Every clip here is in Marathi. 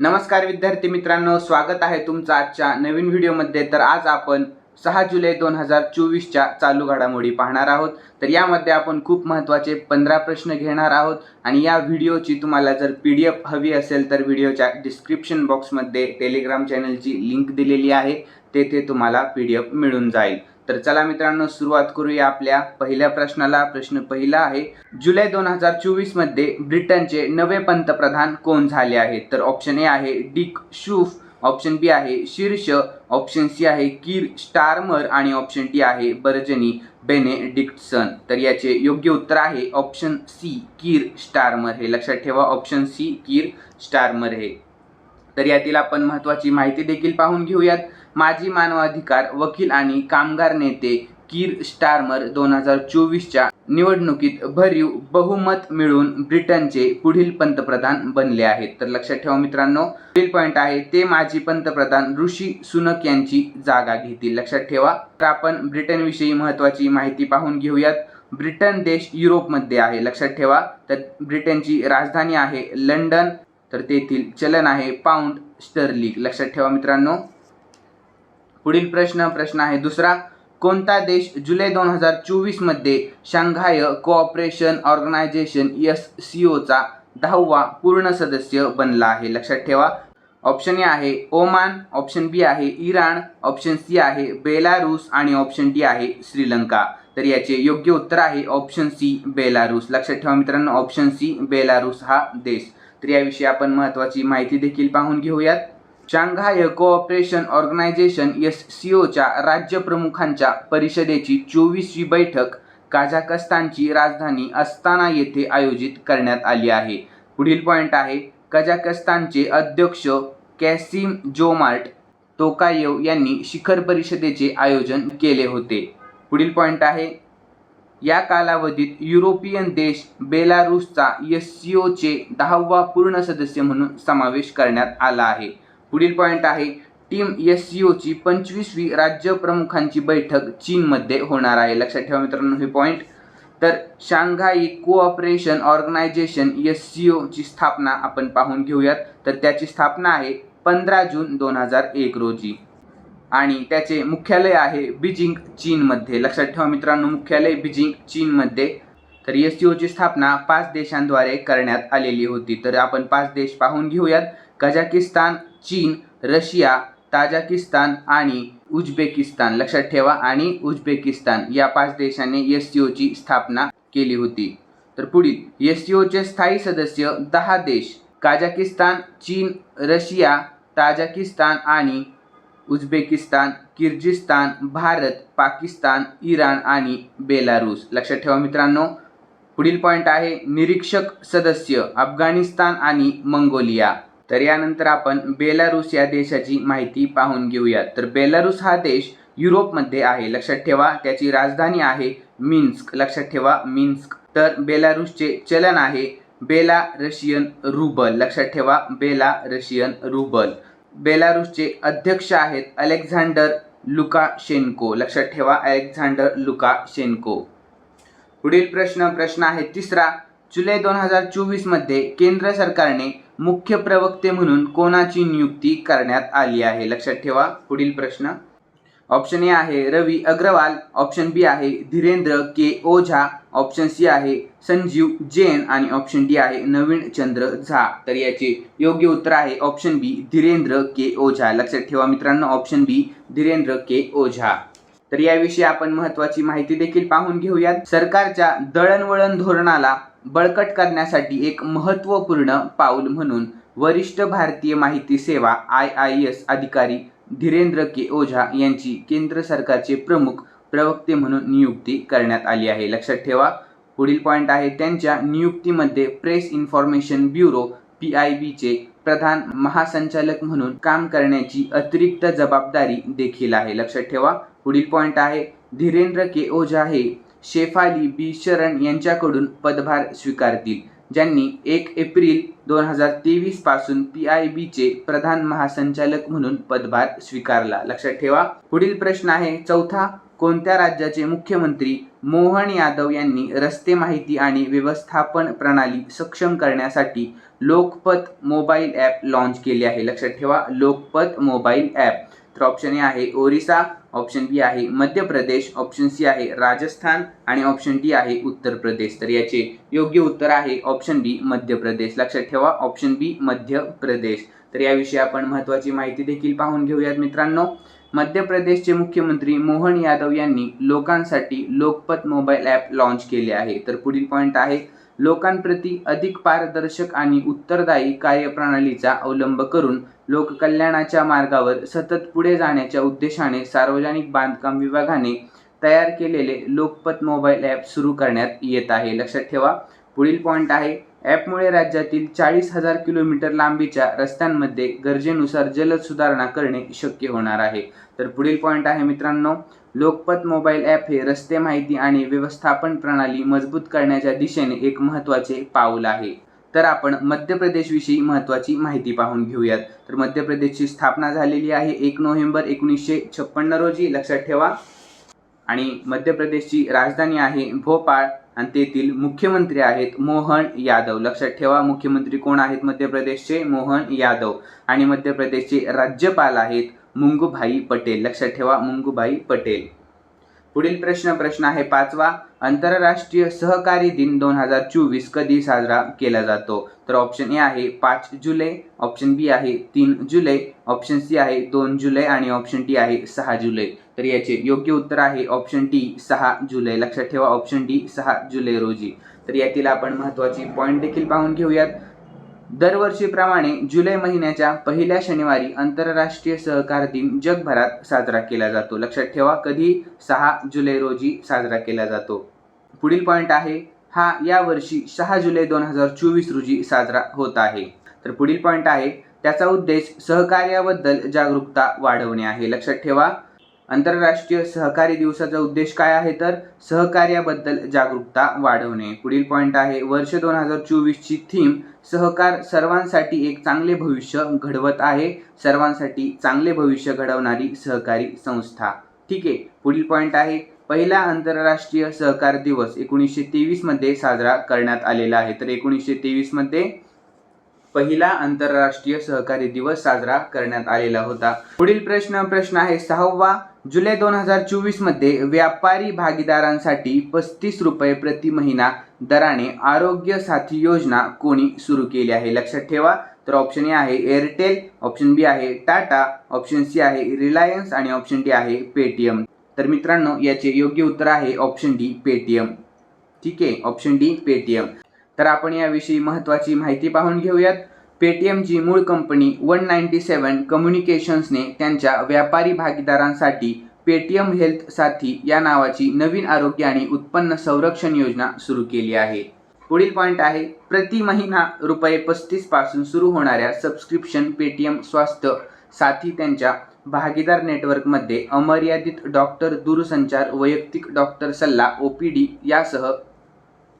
नमस्कार विद्यार्थी मित्रांनो स्वागत आहे तुमचं आजच्या नवीन व्हिडिओमध्ये. तर आज आपण सहा जुलै दोन हजार चोवीसच्या चालू घडामोडी पाहणार आहोत. तर यामध्ये आपण खूप महत्त्वाचे पंधरा प्रश्न घेणार आहोत. आणि या व्हिडिओची तुम्हाला जर पी डी एफ हवी असेल तर व्हिडिओच्या डिस्क्रिप्शन बॉक्समध्ये टेलिग्राम चॅनलची लिंक दिलेली आहे. तेथे तुम्हाला पी डी एफ मिळून जाईल. तर चला मित्रांनो सुरुवात करूया आपल्या पहिल्या प्रश्नाला. प्रश्न पहिला आहे जुलै दोन हजार चोवीसमध्ये ब्रिटनचे नवे पंतप्रधान कोण झाले आहेत? तर ऑप्शन ए आहे डिक शूफ ऑप्शन बी आहे शीर्ष ऑप्शन सी आहे कीर स्टारमर आणि ऑप्शन डी आहे बर्जनी बेनेडिक्टसन. तर याचे योग्य उत्तर आहे ऑप्शन सी कीर स्टारमर हे. लक्षात ठेवा ऑप्शन सी कीर स्टारमर हे. तर यातील आपण महत्त्वाची माहिती देखील पाहून घेऊयात. माजी मानवाधिकार वकील आणि कामगार नेते कीर स्टार्मर दोन हजार चोवीसच्या निवडणुकीत भरीव बहुमत मिळून ब्रिटनचे पुढील पंतप्रधान बनले आहेत. तर लक्षात ठेवा मित्रांनो पुढील पॉईंट आहे ते माजी पंतप्रधान ऋषी सुनक यांची जागा घेतील. लक्षात ठेवा तर आपण ब्रिटनविषयी महत्त्वाची माहिती पाहून घेऊयात. ब्रिटन देश युरोपमध्ये आहे. लक्षात ठेवा तर ब्रिटनची राजधानी आहे लंडन तर तेथील चलन आहे पाऊंड स्टर्लिंग. लक्षात ठेवा मित्रांनो पुढील प्रश्न प्रश्न आहे दुसरा. कोणता देश जुलै दोन हजार चोवीसमध्ये Shanghai cooperation organisation S C Ocha दहावा पूर्ण सदस्य बनला आहे? लक्षात ठेवा. ऑप्शन ए आहे ओमान ऑप्शन बी आहे इराण ऑप्शन सी आहे बेलारूस आणि ऑप्शन डी आहे श्रीलंका. तर याचे योग्य उत्तर आहे ऑप्शन सी बेलारूस. लक्षात ठेवा मित्रांनो ऑप्शन सी बेलारूस हा देश. तर याविषयी आपण महत्त्वाची माहिती देखील पाहून घेऊयात. Shanghai cooperation organisation S C ओच्या राज्यप्रमुखांच्या परिषदेची चोवीसवी बैठक कझाकस्तानची राजधानी अस्ताना येथे आयोजित करण्यात आली आहे. पुढील पॉईंट आहे कझाकस्तानचे अध्यक्ष कॅसिम जोमार्ट तोकायेव यांनी शिखर परिषदेचे आयोजन केले होते. पुढील पॉईंट आहे या कालावधीत युरोपियन देश बेलारूसचा एस सी ओचे दहावा पूर्ण सदस्य म्हणून समावेश करण्यात आला आहे. पुढील पॉईंट आहे. टीम एस सी ओची पंचवीसवी राज्य प्रमुखांची बैठक चीनमध्ये होणार आहे. लक्षात ठेवा मित्रांनो हे पॉईंट तर Shanghai cooperation organisation S C ओची स्थापना आपण पाहून घेऊयात. तर त्याची स्थापना आहे पंधरा जून दोन हजार एक रोजी. आणि त्याचे मुख्यालय आहे बीजिंग चीनमध्ये. लक्षात ठेवा मित्रांनो मुख्यालय बीजिंग चीनमध्ये. तर एस सी ओची स्थापना पाच देशांद्वारे करण्यात आलेली होती. तर आपण पाच देश पाहून घेऊयात. कझाकिस्तान चीन रशिया ताजाकिस्तान आणि उझबेकिस्तान. लक्षात ठेवा आणि उझबेकिस्तान या पाच देशांनी एस सी ओची स्थापना केली होती. तर पुढील एस सी ओचे स्थायी सदस्य दहा देश काजाकिस्तान चीन रशिया ताजाकिस्तान आणि Uzbekistan Kyrgyzstan Bharat Pakistan Iran आणि बेलारूस. लक्षात ठेवा मित्रांनो पुढील पॉईंट आहे निरीक्षक सदस्य अफगाणिस्तान आणि मंगोलिया. तर यानंतर आपण बेलारूस या देशाची माहिती पाहून घेऊयात. तर बेलारूस हा देश युरोपमध्ये आहे. लक्षात ठेवा त्याची राजधानी आहे मिन्स्क. लक्षात ठेवा मिन्स्क. तर बेलारूसचे चलन आहे बेला रशियन रुबल. लक्षात ठेवा बेला रशियन रुबल. बेलारूसचे अध्यक्ष आहेत अलेक्झांडर लुकाशेन्को. लक्षात ठेवा अलेक्झांडर लुकाशेन्को. पुढील प्रश्न प्रश्न आहे तिसरा. जुलै दोन हजार चोवीसमध्ये केंद्र सरकारने मुख्य प्रवक्ते म्हणून कोणाची नियुक्ती करण्यात आली आहे? लक्षात ठेवा पुढील प्रश्न. ऑप्शन ए आहे रवी अग्रवाल ऑप्शन बी आहे Dhirendra K. Ojha option C आहे संजीव जैन आणि ऑप्शन डी आहे नवीन चंद्र झा. तर याचे योग्य उत्तर आहे option B Dhirendra K. Ojha. लक्षात ठेवा मित्रांनो option B Dhirendra K. Ojha. तर याविषयी आपण महत्वाची माहिती देखील पाहून घेऊयात. सरकारच्या दळणवळण धोरणाला बळकट करण्यासाठी एक महत्त्वपूर्ण पाऊल म्हणून वरिष्ठ भारतीय माहिती सेवा आय आय एस अधिकारी धीरेंद्र के ओझा यांची केंद्र सरकारचे प्रमुख प्रवक्ते म्हणून नियुक्ती करण्यात आली आहे. लक्षात ठेवा पुढील पॉईंट आहे त्यांच्या नियुक्तीमध्ये press information bureau P I बीचे प्रधान महासंचालक म्हणून काम करण्याची अतिरिक्त जबाबदारी देखील आहे. लक्षात ठेवा पुढील पॉईंट आहे धीरेंद्र के ओझा हे शेफाली बी शरण यांच्याकडून पदभार स्वीकारतील. ज्यांनी एक एप्रिल दोन हजार तेवीसपासून पी आय बीचे प्रधान महासंचालक म्हणून पदभार स्वीकारला. लक्षात ठेवा पुढील प्रश्न आहे. चौथा कोणत्या राज्याचे मुख्यमंत्री मोहन यादव यांनी रस्ते माहिती आणि व्यवस्थापन प्रणाली सक्षम करण्यासाठी लोकपत मोबाईल ॲप लॉन्च केले आहे? लक्षात ठेवा लोकपत मोबाईल ॲप. तर ऑप्शन हे आहे ओरिसा ऑप्शन बी आहे मध्य प्रदेश ऑप्शन सी आहे राजस्थान आणि ऑप्शन डी आहे उत्तर प्रदेश. तर याचे योग्य उत्तर आहे ऑप्शन बी मध्य प्रदेश. लक्षात ठेवा ऑप्शन बी मध्य प्रदेश. तर याविषयी आपण महत्त्वाची माहिती देखील पाहून घेऊयात मित्रांनो. मध्य प्रदेशचे मुख्यमंत्री मोहन यादव यांनी लोकांसाठी लोकपत मोबाईल ॲप लॉन्च केले आहे. तर पुढील पॉईंट आहे लोकांप्रती अधिक पारदर्शक आणि उत्तरदायी कार्यप्रणालीचा अवलंब करून लोककल्याणाच्या मार्गावर सतत पुढे जाण्याच्या उद्देशाने सार्वजनिक बांधकाम विभागाने तयार केलेले लोकपत मोबाईल ॲप सुरू करण्यात येत आहे. लक्षात ठेवा पुढील पॉईंट आहे ॲपमुळे राज्यातील चाळीस हजार किलोमीटर लांबीच्या रस्त्यांमध्ये गरजेनुसार जलद सुधारणा करणे शक्य होणार आहे. तर पुढील पॉईंट आहे मित्रांनो लोकपत मोबाईल ॲप हे रस्ते माहिती आणि व्यवस्थापन प्रणाली मजबूत करण्याच्या दिशेने एक महत्त्वाचे पाऊल आहे. तर आपण मध्य प्रदेशविषयी महत्त्वाची माहिती पाहून घेऊयात. तर मध्य प्रदेशची स्थापना झालेली आहे एक नोव्हेंबर एकोणीसशे छप्पन्न रोजी. लक्षात ठेवा. आणि मध्य प्रदेशची राजधानी आहे भोपाळ आणि तेथील मुख्यमंत्री आहेत मोहन यादव. लक्षात ठेवा मुख्यमंत्री कोण आहेत मध्य प्रदेशचे? मोहन यादव. आणि मध्य प्रदेशचे राज्यपाल आहेत मुंगूभाई पटेल. लक्षात ठेवा मुंगूभाई पटेल. पुढील प्रश्न प्रश्न आहे पाचवा. आंतरराष्ट्रीय सहकारी दिन दोन हजार चोवीस कधी साजरा केला जातो? तर ऑप्शन ए आहे पाच जुलै ऑप्शन बी आहे तीन जुलै ऑप्शन सी आहे दोन जुलै आणि ऑप्शन डी आहे सहा जुलै. तर याचे योग्य उत्तर आहे ऑप्शन डी सहा जुलै. लक्षात ठेवा ऑप्शन डी सहा जुलै रोजी. तर यातील आपण महत्त्वाची पॉईंट देखील पाहून घेऊयात. दरवर्षीप्रमाणे जुलै महिन्याच्या पहिल्या शनिवारी आंतरराष्ट्रीय सहकार दिन जगभरात साजरा केला जातो. लक्षात ठेवा कधी? सहा जुलै रोजी साजरा केला जातो. पुढील पॉईंट आहे हा यावर्षी सहा जुलै दोन हजार चोवीस रोजी साजरा होत आहे. तर पुढील पॉईंट आहे त्याचा उद्देश सहकार्याबद्दल जागरूकता वाढवणे आहे. लक्षात ठेवा आंतरराष्ट्रीय सहकारी दिवसाचा उद्देश काय आहे तर सहकार्याबद्दल जागरूकता वाढवणे. पुढील पॉईंट आहे वर्ष दोन हजार चोवीसची थीम सहकार सर्वांसाठी एक चांगले भविष्य घडवत आहे. सर्वांसाठी चांगले भविष्य घडवणारी सहकारी संस्था. ठीक आहे पुढील पॉईंट आहे. पहिला आंतरराष्ट्रीय सहकार दिवस एकोणीसशे तेवीसमध्ये साजरा करण्यात आलेला आहे. तर एकोणीसशे तेवीसमध्ये पहिला आंतरराष्ट्रीय सहकारी दिवस साजरा करण्यात आलेला होता. पुढील प्रश्न प्रश्न आहे सहावा जुलै दोन हजार चोवीसमध्ये व्यापारी भागीदारांसाठी पस्तीस रुपये प्रति महिना दराने आरोग्य साथी योजना कोणी सुरू केली आहे? लक्षात ठेवा. तर ऑप्शन ए आहे एअरटेल ऑप्शन बी आहे टाटा ऑप्शन सी आहे रिलायन्स आणि ऑप्शन डी आहे पेटीएम तर मित्रांनो याचे योग्य उत्तर आहे ऑप्शन डी पेटीएम ठीक आहे ऑप्शन डी पेटीएम तर आपण याविषयी महत्त्वाची माहिती पाहून घेऊयात. पेटीएमची मूळ कंपनी वन नाईन्टी सेवन कम्युनिकेशन्सने त्यांच्या व्यापारी भागीदारांसाठी पेटीएम हेल्थ साथी या नावाची नवीन आरोग्य आणि उत्पन्न संरक्षण योजना सुरू केली आहे. पुढील पॉईंट आहे प्रति महिना रुपये पस्तीसपासून सुरू होणाऱ्या सबस्क्रिप्शन पेटीएम स्वास्थ्य साथी त्यांच्या भागीदार नेटवर्कमध्ये अमर्यादित डॉक्टर दूरसंचार वैयक्तिक डॉक्टर सल्ला ओ पी डी यासह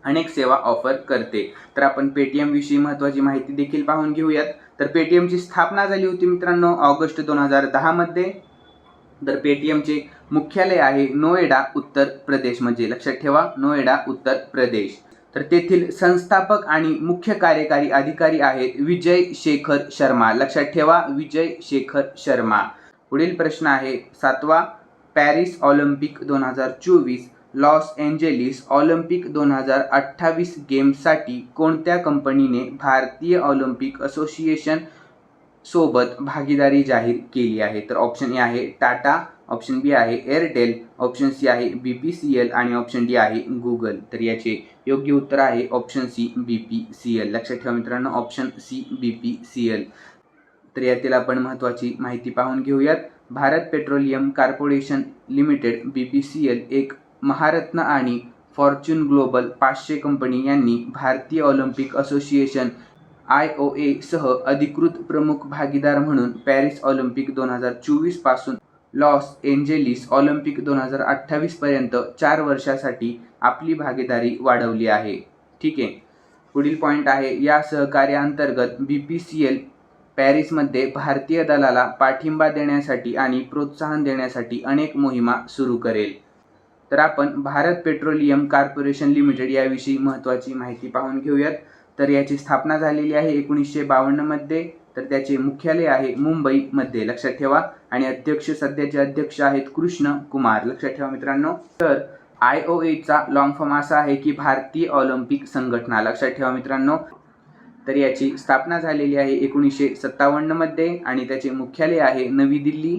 अनेक सेवा ऑफर करते. तर आपण पेटीएम विषयी महत्त्वाची माहिती देखील पाहून घेऊयात. तर पेटीएमची स्थापना झाली होती मित्रांनो ऑगस्ट दोन हजार दहामध्ये तर पेटीएमचे मुख्यालय आहे नोएडा उत्तर प्रदेशमध्ये म्हणजे लक्षात ठेवा नोएडा उत्तर प्रदेश. तर तेथील संस्थापक आणि मुख्य कार्यकारी अधिकारी आहेत विजय शेखर शर्मा. लक्षात ठेवा विजय शेखर शर्मा. पुढील प्रश्न आहे सातवा पॅरिस ऑलिम्पिक दोन हजार चोवीस लॉस एंजेलिस ऑलिम्पिक दोन हजार अठ्ठावीस गेमसाठी कोणत्या कंपनीने भारतीय ऑलिम्पिक असोसिएशन सोबत भागीदारी जाहीर केली आहे? तर ऑप्शन ए आहे टाटा ऑप्शन बी आहे एअरटेल ऑप्शन सी आहे बी पी सी एल आणि ऑप्शन डी आहे गुगल. तर याचे योग्य उत्तर आहे option C B P C L. लक्षात ठेवा मित्रांनो option C B P C L. तर यातील आपण महत्त्वाची माहिती पाहून घेऊयात. Bharat petroleum corporation limited B P C L एक महारत्न आणि फॉर्च्यून ग्लोबल पाचशे कंपनी यांनी भारतीय Olympic association I O A सह अधिकृत प्रमुख भागीदार म्हणून पॅरिस ऑलिम्पिक दोन हजार चोवीसपासून लॉस एंजेलिस ऑलिम्पिक दोन हजार अठ्ठावीस पर्यंत चार वर्षासाठी आपली भागीदारी वाढवली आहे. ठीक आहे. पुढील पॉईंट आहे या सहकार्याअंतर्गत बी पी सी एल पॅरिसमध्ये भारतीय दलाला पाठिंबा देण्यासाठी आणि प्रोत्साहन देण्यासाठी अनेक मोहिमा सुरू करेल. तर आपण भारत पेट्रोलियम कॉर्पोरेशन लिमिटेड याविषयी महत्त्वाची माहिती पाहून घेऊयात. तर याची स्थापना झालेली आहे एकोणीसशे बावन्नमध्ये तर त्याचे मुख्यालय आहे मुंबईमध्ये लक्षात ठेवा. आणि अध्यक्ष सध्याचे अध्यक्ष आहेत कृष्ण कुमार. लक्षात ठेवा मित्रांनो. तर आय ओ एचा लॉंग फॉर्म असा आहे की भारतीय ऑलिम्पिक संघटना. लक्षात ठेवा मित्रांनो. तर याची स्थापना झालेली आहे एकोणीसशे सत्तावन्नमध्ये आणि त्याचे मुख्यालय आहे नवी दिल्ली.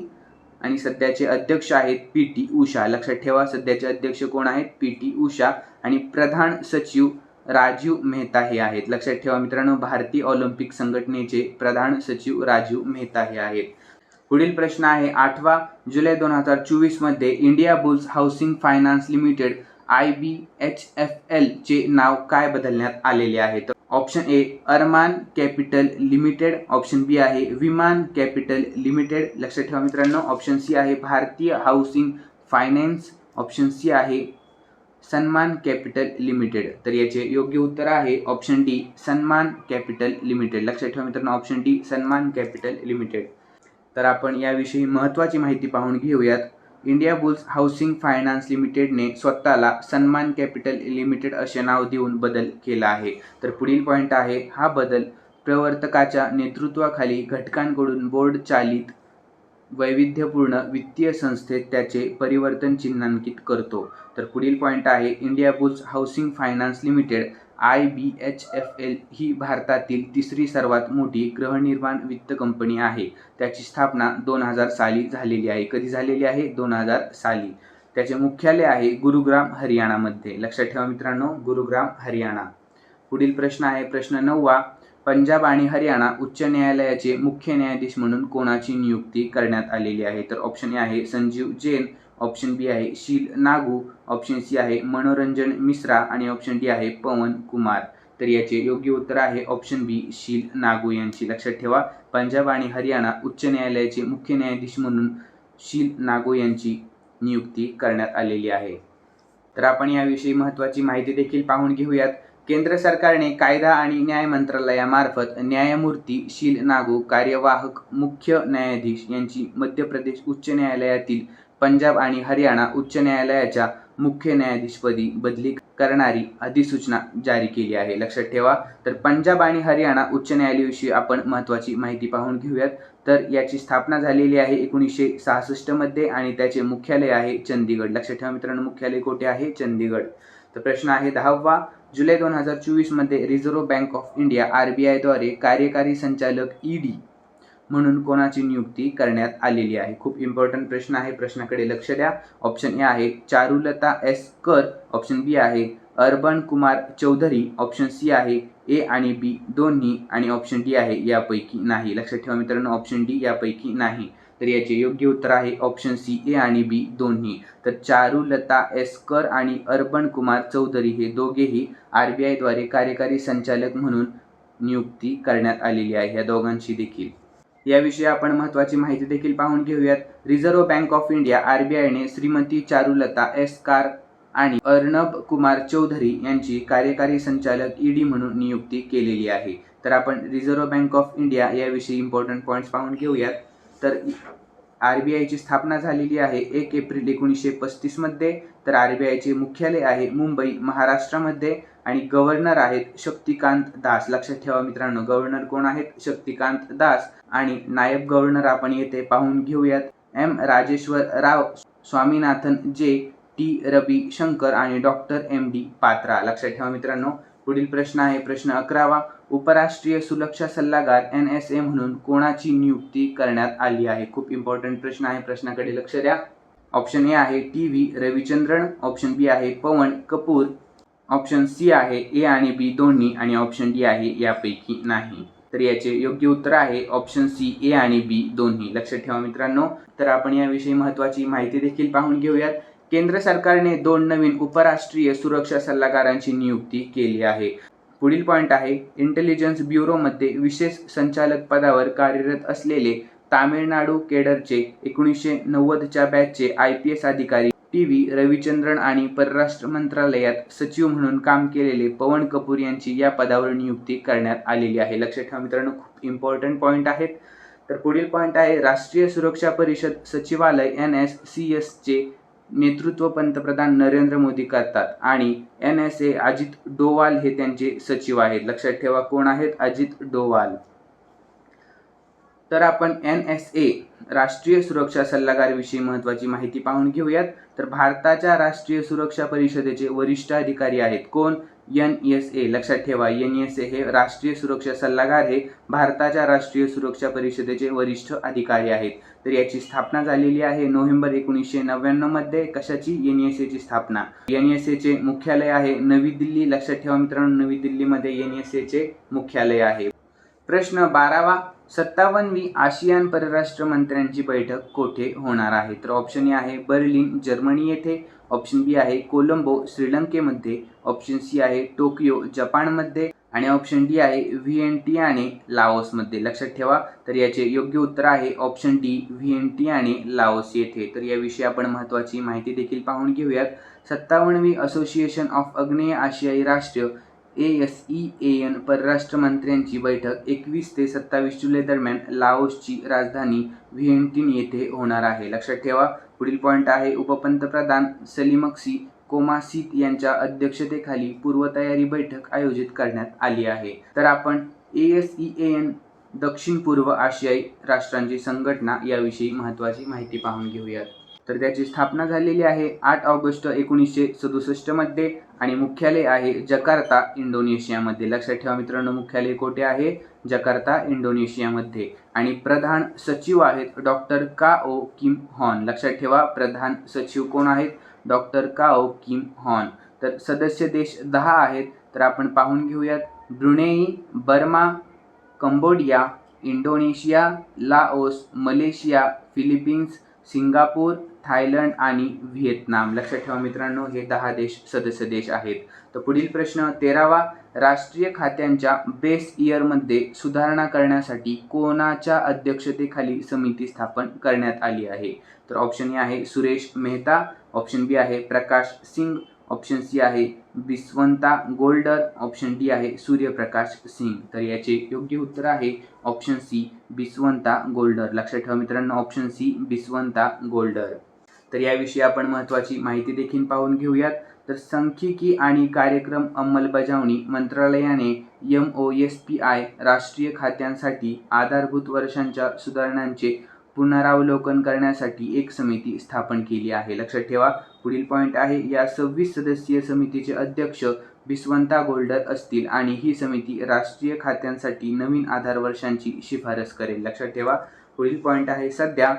आणि सध्याचे अध्यक्ष आहेत पी टी उषा. लक्षात ठेवा सध्याचे अध्यक्ष कोण आहेत? पी टी उषा आणि प्रधान सचिव राजीव मेहता हे आहेत. लक्षात ठेवा मित्रांनो भारतीय ऑलिम्पिक संघटनेचे प्रधान सचिव राजीव मेहता हे आहेत. पुढील प्रश्न आहे आठवा जुलै दोन हजार चोवीसमध्ये Indiabulls housing finance limited I B H F L चे नाव काय बदलण्यात आलेले आहे? तर option A Arman capital limited. Option B आहे विमान कॅपिटल लिमिटेड. लक्षात ठेवा मित्रांनो ऑप्शन सी आहे भारतीय हाऊसिंग फायनान्स. ऑप्शन सी आहे सन्मान कॅपिटल लिमिटेड. तर याचे योग्य उत्तर आहे option D Sammaan capital limited. लक्षात ठेवा मित्रांनो option D Sammaan capital limited. तर आपण याविषयी महत्त्वाची माहिती पाहून घेऊयात. इंडिया बुल्स हाऊसिंग फायनान्स लिमिटेडने स्वतःला सन्मान कॅपिटल लिमिटेड असे नाव देऊन बदल केला आहे. तर पुढील पॉईंट आहे हा बदल प्रवर्तकाच्या नेतृत्वाखाली घटकांकडून बोर्ड चालित वैविध्यपूर्ण वित्तीय संस्थेत त्याचे परिवर्तन चिन्हांकित करतो. तर पुढील पॉईंट आहे Indiabulls housing finance limited I B H F L ही भारतातील तिसरी सर्वात मोठी गृहनिर्माण वित्त कंपनी आहे. त्याची स्थापना दोन हजार साली झालेली आहे. कधी झालेली आहे? दोन हजार साली. त्याचे मुख्यालय आहे गुरुग्राम हरियाणामध्ये. लक्षात ठेवा मित्रांनो गुरुग्राम हरियाणा. पुढील प्रश्न आहे. प्रश्न नववा पंजाब आणि हरियाणा उच्च न्यायालयाचे मुख्य न्यायाधीश म्हणून कोणाची नियुक्ती करण्यात आलेली आहे? तर ऑप्शन ए आहे संजीव जैन. ऑप्शन बी आहे शील नागू ऑप्शन सी आहे मनोरंजन मिश्रा आणि ऑप्शन डी आहे पवन कुमार. तर याचे योग्य उत्तर आहे ऑप्शन बी शील नागू यांची. लक्षात ठेवा पंजाब आणि हरियाणा उच्च न्यायालयाचे मुख्य न्यायाधीश म्हणून शील नागू यांची नियुक्ती करण्यात आलेली आहे. तर आपण याविषयी महत्त्वाची माहिती देखील पाहून घेऊयात. केंद्र सरकारने कायदा आणि न्याय मंत्रालयामार्फत न्यायमूर्ती शील नागू कार्यवाहक मुख्य न्यायाधीश यांची मध्य प्रदेश उच्च न्यायालयातील पंजाब आणि हरियाणा उच्च न्यायालयाच्या मुख्य न्यायाधीशपदी बदली करणारी अधिसूचना जारी केली आहे. लक्षात ठेवा तर पंजाब आणि हरियाणा उच्च न्यायालयाविषयी आपण महत्त्वाची माहिती पाहून घेऊयात. तर याची स्थापना झालेली आहे एकोणीसशे सहासष्टमध्ये आणि त्याचे मुख्यालय आहे चंदीगड. लक्षात ठेवा मित्रांनो मुख्यालय कोठे आहे? चंदीगड. तर प्रश्न आहे दहावा जुलै दोन हजार चोवीसमध्ये reserve bank of India R B आयद्वारे कार्यकारी संचालक ईडी म्हणून कोणाची नियुक्ती करण्यात आलेली आहे? खूप इम्पॉर्टंट प्रश्न आहे. प्रश्नाकडे लक्ष द्या. ऑप्शन ए आहे Charulata S. Kar. Option B आहे urban Kumar Chaudhary. Option C आहे ए आणि बी दोन्ही आणि ऑप्शन डी आहे यापैकी नाही. लक्षात ठेवा मित्रांनो ऑप्शन डी यापैकी नाही. तर याचे योग्य उत्तर आहे ऑप्शन सी ए आणि बी दोन्ही. तर चारुलता एस. कर आणि अर्बन कुमार चौधरी हे दोघेही आर बी आयद्वारे कार्यकारी संचालक म्हणून नियुक्ती करण्यात आलेली आहे. या दोघांची देखील याविषयी आपण महत्त्वाची माहिती देखील पाहून घेऊयात. Reserve Bank of India R B आयने Shrimati Charulata S Kar आणि अर्णब कुमार चौधरी यांची कार्यकारी संचालक ईडी म्हणून नियुक्ती केलेली आहे. तर आपण रिझर्व्ह बँक ऑफ इंडिया याविषयी इम्पॉर्टंट पॉईंट्स पाहून घेऊयात. तर आर बी आयची स्थापना झालेली आहे एक एप्रिल एकोणीसशे पस्तीसमध्ये तर आर बी आयचे मुख्यालय आहे मुंबई महाराष्ट्रामध्ये. आणि गव्हर्नर आहेत शक्तिकांत दास. लक्षात ठेवा मित्रांनो गव्हर्नर कोण आहेत? शक्तिकांत दास. आणि नायब गव्हर्नर आपण येथे पाहून घेऊयात. एम राजेश्वर राव स्वामीनाथन जे टी रवी शंकर आणि डॉक्टर एम डी पात्रा. लक्षात ठेवा मित्रांनो पुढील प्रश्न आहे. प्रश्न अकरावा उपराष्ट्रीय सुरक्षा सल्लागार एन एस ए म्हणून कोणाची नियुक्ती करण्यात आली आहे? खूप इम्पॉर्टंट प्रश्न आहे. प्रश्नाकडे लक्ष द्या. ऑप्शन ए आहे T V Ravichandran. Option B आहे पवन कपूर. ऑप्शन सी आहे ए आणि बी दोन्ही आणि ऑप्शन डी आहे यापैकी नाही. तर याचे योग्य उत्तर आहे ऑप्शन सी ए आणि बी दोन्ही. लक्षात ठेवा मित्रांनो. तर आपण याविषयी महत्त्वाची माहिती देखील पाहून घेऊयात. केंद्र सरकारने दोन नवीन उपराष्ट्रीय सुरक्षा सल्लागारांची नियुक्ती केली आहे. पुढील पॉईंट आहे इंटेलिजन्स ब्युरोमध्ये विशेष संचालक पदावर कार्यरत असलेले तामिळनाडू केडरचे एकोणीसशे नव्वदच्या बॅचचे आय पी एस अधिकारी टी व्ही रविचंद्रन आणि परराष्ट्र मंत्रालयात सचिव म्हणून काम केलेले पवन कपूर यांची या पदावर नियुक्ती करण्यात आलेली आहे. लक्षात ठेवा मित्रांनो खूप इम्पॉर्टंट पॉईंट आहेत. तर पुढील पॉईंट आहे राष्ट्रीय सुरक्षा परिषद सचिवालय एन एस सी एसचे नेतृत्व पंतप्रधान नरेंद्र मोदी करतात आणि N S A Ajit Doval हे त्यांचे सचिव आहेत. लक्षात ठेवा कोण आहेत? अजित डोवाल. तर आपण एन एस ए राष्ट्रीय सुरक्षा सल्लागार विषयी महत्वाची माहिती पाहून घेऊयात. तर भारताच्या राष्ट्रीय सुरक्षा परिषदेचे वरिष्ठ अधिकारी आहेत कोण? एन एस ए लक्षात ठेवा एन एस ए हे राष्ट्रीय सुरक्षा सल्लागार हे भारताच्या राष्ट्रीय सुरक्षा परिषदेचे वरिष्ठ अधिकारी आहेत. तर याची स्थापना झालेली आहे नोव्हेंबर एकोणीसशे नव्याण्णवमध्ये कशाची? एन एस एची स्थापना. एन एस एचे मुख्यालय आहे. नवी दिल्ली लक्षात ठेवा मित्रांनो नवी दिल्लीमध्ये एन एस एचे मुख्यालय आहे. प्रश्न बारावा. सत्तावन्नवी आशियान परराष्ट्र मंत्र्यांची बैठक कोठे होणार आहे? तर ऑप्शन ए आहे बर्लिन जर्मनी येथे. ऑप्शन बी आहे कोलंबो श्रीलंकेमध्ये. ऑप्शन सी आहे टोकियो जपानमध्ये. आणि ऑप्शन डी आहे व्ही आणि लाओसमध्ये लक्षात ठेवा तर याचे योग्य उत्तर आहे ऑप्शन डी व्ही आणि लाओस येथे. तर याविषयी आपण महत्त्वाची माहिती देखील पाहून घेऊयात. सत्तावन्नवी असोसिएशन ऑफ आग्नेय आशियाई राष्ट्र A S E A N परराष्ट्र मंत्र्यांची बैठक एकवीस ते सत्तावीस जुलै दरम्यान लाओसची राजधानी व्हिएंटिन येथे होणार आहे. लक्षात ठेवा पुढील पॉईंट आहे उपपंतप्रधान सलीमक्सी कोमासीत यांच्या अध्यक्षतेखाली पूर्वतयारी बैठक आयोजित करण्यात आली आहे. तर आपण A S E A N दक्षिण पूर्व आशियाई राष्ट्रांची संघटना याविषयी महत्त्वाची माहिती पाहून घेऊयात. तर त्याची स्थापना झालेली आहे आठ ऑगस्ट एकोणीसशे सदुसष्टमध्ये आणि मुख्यालय आहे जकार्ता इंडोनेशियामध्ये. लक्षात ठेवा मित्रांनो मुख्यालय कोठे आहे? जकार्ता इंडोनेशियामध्ये. आणि प्रधान सचिव आहेत डॉक्टर का ओ किम हॉन. लक्षात ठेवा प्रधान सचिव कोण आहेत? डॉक्टर का ओ किम हॉन. तर सदस्य देश दहा आहेत तर आपण पाहून घेऊयात. Brunei Burma Cambodia Indonesia Laos Malaysia Philippines Singapore Thailand आणि व्हिएतनाम. लक्षात ठेवा मित्रांनो हे दहा देश सदस्य देश आहेत. तर पुढील प्रश्न तेरावा राष्ट्रीय खात्यांच्या बेस इयरमध्ये सुधारणा करण्यासाठी कोणाच्या अध्यक्षतेखाली समिती स्थापन करण्यात आली आहे? तर ऑप्शन ए आहे सुरेश मेहता ऑप्शन बी आहे प्रकाश सिंग ऑप्शन सी आहे बिस्वंता गोल्डर ऑप्शन डी आहे सूर्यप्रकाश सिंग. तर याचे योग्य उत्तर आहे ऑप्शन सी बिस्वंता गोल्डर. लक्षात ठेवा मित्रांनो ऑप्शन सी बिस्वंता गोल्डर. तर याविषयी आपण महत्त्वाची माहिती देखील पाहून घेऊयात. तर सांख्यिकी आणि कार्यक्रम अंमलबजावणी मंत्रालयाने M O S P I राष्ट्रीय खात्यांसाठी आधारभूत वर्षांच्या सुधारणांचे पुनरावलोकन करण्यासाठी एक समिती स्थापन केली आहे. लक्षात ठेवा पुढील पॉईंट आहे या सव्वीस सदस्यीय समितीचे अध्यक्ष बिस्वंता गोल्डर असतील आणि ही समिती राष्ट्रीय खात्यांसाठी नवीन आधार वर्षांची शिफारस करेल. लक्षात ठेवा पुढील पॉईंट आहे सध्या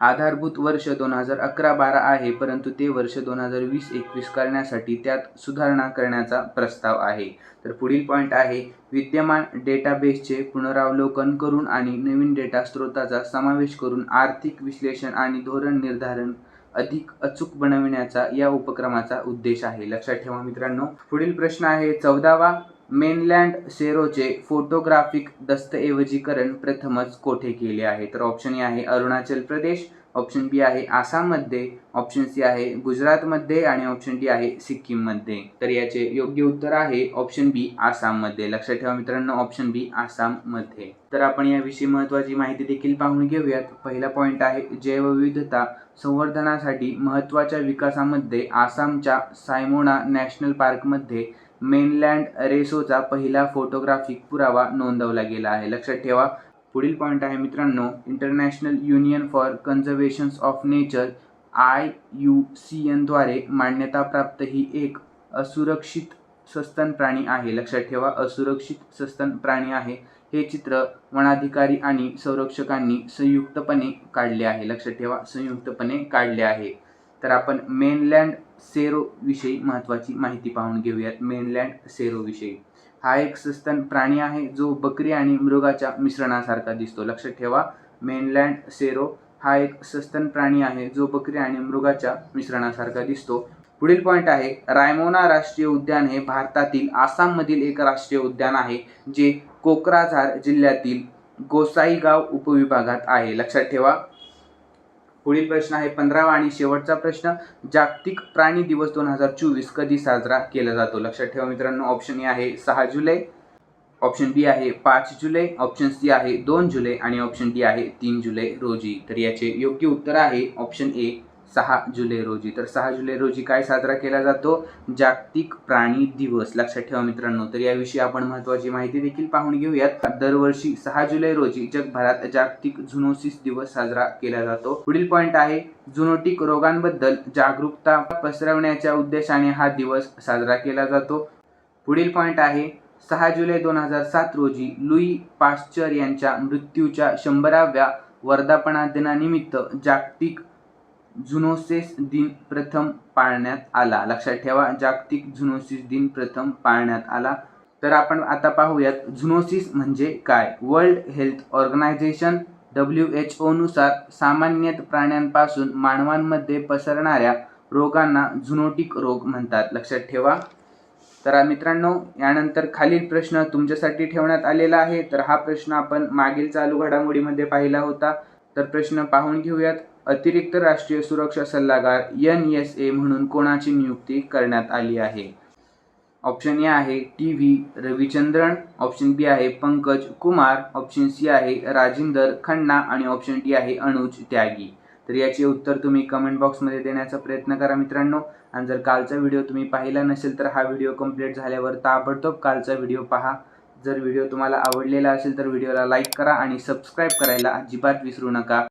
आधारभूत वर्ष दोन हजार अकरा बारा आहे परंतु ते वर्ष दोन हजार वीस एकवीस करण्यासाठी त्यात सुधारणा करण्याचा प्रस्ताव आहे. तर पुढील पॉईंट आहे विद्यमान डेटाबेसचे पुनरावलोकन करून आणि नवीन डेटा स्रोताचा समावेश करून आर्थिक विश्लेषण आणि धोरण निर्धारण अधिक अचूक बनविण्याचा या उपक्रमाचा उद्देश आहे. लक्षात ठेवा मित्रांनो पुढील प्रश्न आहे चौदावा मेनलँड सेरोचे फोटोग्राफिक दस्तऐवजीकरण प्रथमच कोठे केले आहे? तर ऑप्शन ए आहे अरुणाचल प्रदेश ऑप्शन बी आहे आसाममध्ये ऑप्शन सी आहे गुजरातमध्ये आणि ऑप्शन डी आहे सिक्कीममध्ये. तर याचे योग्य उत्तर आहे ऑप्शन बी आसाममध्ये. लक्षात ठेवा मित्रांनो ऑप्शन बी आसाममध्ये. तर आपण याविषयी महत्त्वाची माहिती देखील पाहून घेऊयात. पहिला पॉईंट आहे जैवविविधता. संवर्धनासाठी महत्त्वाच्या विकासामध्ये आसामच्या सायमोना नॅशनल पार्कमध्ये मेनलँड रेसोचा पहिला फोटोग्राफिक पुरावा नोंदवला गेला आहे. लक्षात ठेवा पुढील पॉईंट आहे मित्रांनो international union for conservations of nature I U C एनद्वारे मान्यताप्राप्त ही एक असुरक्षित सस्तन प्राणी आहे. लक्षात ठेवा असुरक्षित सस्तन प्राणी आहे. हे चित्र वनाधिकारी आणि संरक्षकांनी संयुक्तपणे काढले आहे. लक्षात ठेवा संयुक्तपणे काढले आहे. तर आपण मेनलँड सेरो विषयी महत्त्वाची माहिती पाहून घेऊयात. मेनलँड सेरो विषयी. हा एक सस्तन प्राणी आहे जो बकरी आणि मृगाच्या मिश्रणासारखा दिसतो. लक्षात ठेवा मेनलँड सेरो हा एक सस्तन प्राणी आहे जो बकरी आणि मृगाच्या मिश्रणासारखा दिसतो. पुढील पॉईंट आहे रायमोना राष्ट्रीय उद्यान हे भारतातील आसाममधील एक राष्ट्रीय उद्यान आहे जे कोक्राझार जिल्ह्यातील गोसाईगाव उपविभागात आहे. लक्षात ठेवा पुढील प्रश्न आहे पंधरावा आणि शेवटचा प्रश्न. जागतिक प्राणी दिवस दोन हजार चोवीस कधी साजरा केला जातो? लक्षात ठेवा मित्रांनो ऑप्शन ए आहे सहा जुलै. ऑप्शन बी आहे पाच जुलै. ऑप्शन सी आहे दोन जुलै. आणि ऑप्शन डी आहे तीन जुलै रोजी. तर याचे योग्य उत्तर आहे ऑप्शन ए सहा जुलै रोजी. तर सहा जुलै रोजी काय साजरा केला जातो? जागतिक प्राणी दिवस. लक्षात ठेवा मित्रांनो तर याविषयी आपण महत्त्वाची माहिती देखील पाहून घेऊयात. दरवर्षी सहा जुलै रोजी जगभरात जागतिक झुनोसिस दिवस साजरा केला जातो. पुढील पॉइंट आहे झुनोटिक रोगांबद्दल जागरूकता पसरवण्याच्या उद्देशाने हा दिवस साजरा केला जातो. पुढील पॉइंट आहे सहा जुलै दोन हजार सात रोजी लुई पाश्चर यांच्या मृत्यूच्या शंभराव्या वर्धापना दिनानिमित्त जागतिक झुनोसिस दिन प्रथम पाळण्यात आला. लक्षात ठेवा जागतिक झुनोसिस दिन प्रथम पाळण्यात आला. तर आपण आता पाहूयात झुनोसिस म्हणजे काय? World health organization W H ओनुसार सामान्यतः प्राण्यांपासून मानवांमध्ये पसरणाऱ्या रोगांना झुनोटिक रोग म्हणतात. लक्षात ठेवा. तर मित्रांनो यानंतर खालील प्रश्न तुमच्यासाठी ठेवण्यात आलेला आहे. तर हा प्रश्न आपण मागील चालू घडामोडीमध्ये पाहिला होता. तर प्रश्न पाहून घेऊयात. अतिरिक्त राष्ट्रीय सुरक्षा सल्लागार एन एस ए म्हणून कोणाची नियुक्ती करण्यात आली आहे? ऑप्शन ए आहे T V Ravichandran. Option B आहे पंकज कुमार. ऑप्शन सी आहे राजिंदर खन्ना आणि ऑप्शन डी आहे अनुज त्यागी. तर याचे उत्तर तुम्ही कमेंट बॉक्समध्ये देण्याचा प्रयत्न करा मित्रांनो. आणि जर कालचा व्हिडिओ तुम्ही पाहिला नसेल तर हा व्हिडिओ कंप्लीट झाल्यावर ताबडतोब कालचा व्हिडिओ पहा. जर व्हिडिओ तुम्हाला आवडलेला असेल तर व्हिडिओला लाईक करा आणि सबस्क्राईब करायला अजिबात विसरू नका.